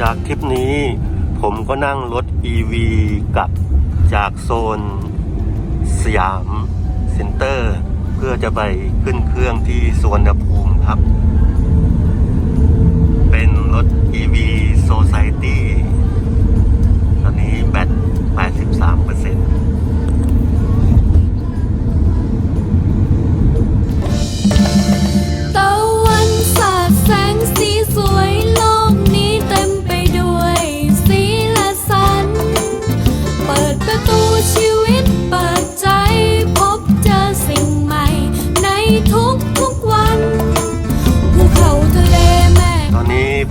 จากทริปนี้ผมก็นั่งรถ EV กลับจากโซนสยามเซ็นเตอร์ เพื่อจะไปขึ้นเครื่องที่สวนภูมิครับ เป็นรถ EV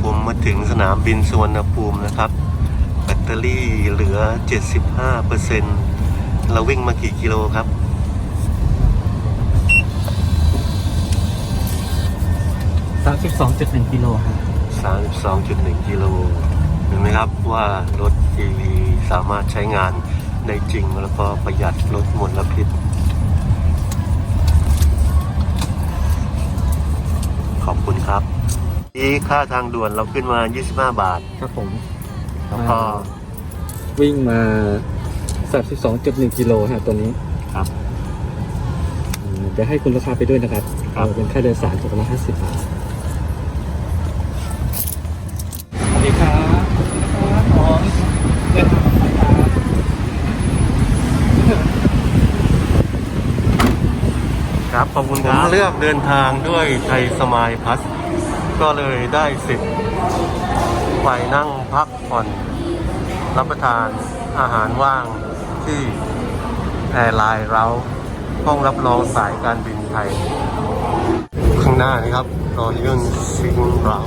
ผมมาถึงสนามบินสุวรรณภูมินะครับ แบตเตอรี่เหลือ 75เปอร์เซ็นต์เราวิ่งมากี่กิโลครับสามสิบสองจุดหนึ่งกิโลครับ32.1กิโลเห็นไหมครับว่ารถ EV สามารถใช้งานได้จริงแล้วก็ประหยัดลดมลพิษ ขอบคุณครับนี่ ค่าทางด่วนเราขึ้นมา 25 บาท ครับผมแล้วก็วิ่งมาสามสิบสองจุดหนึ่งกิโลฮะตัวนี้ครับอืมเดี๋ยวให้คุณลูกค้าไปด้วยนะครับครับเอาเป็นค่าโดยสารจากละห้าสิบบาทสวัสดีครับครับผมเดินทางมาครับครับขอบคุณครับเลือกเดินทางด้วยไทยสมายพัส ก็เลยได้สิทธิ์ไปนั่งพักผ่อน รับประทานอาหารว่างที่แอร์ไลน์เราห้องรับรองสายการบินไทย ข้างหน้านี่ครับรอยื่นซิงเรา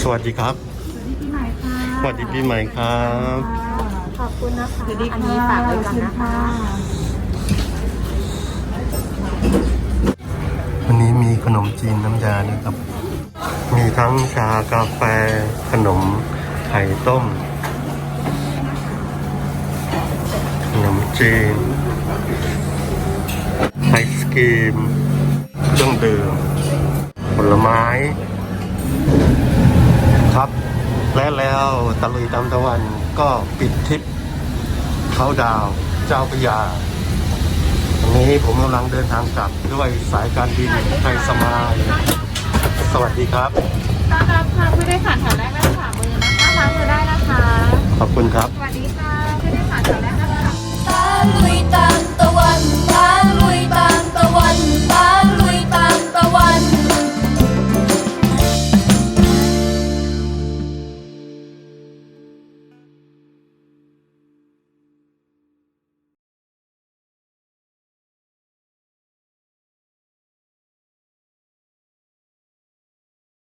สวัสดีครับปีใหม่ค่ะสวัสดีปีใหม่ครับ ขอบคุณนะคะอันนี้ฝากไว้ก่อนนะคะ วันนี้มีขนมจีนน้ำยานะครับ มีทั้งชากาแฟ ขนมไข่ต้ม ขนมจีนไอศกรีมเครื่องดื่มผลไม้ครับ และแล้วตะลุยตามตะวันก็ปิดทริปเขาดาวน์เจ้าพระยาวันนี้ผมกำลังเดินทางกลับด้วยสายการบินไทยสมายสวัสดีครับต้อนรับค่ะผู้โดยสารแถวแรกและขวามือนะคะล้างมือได้นะคะ ขอบคุณครับสวัสดี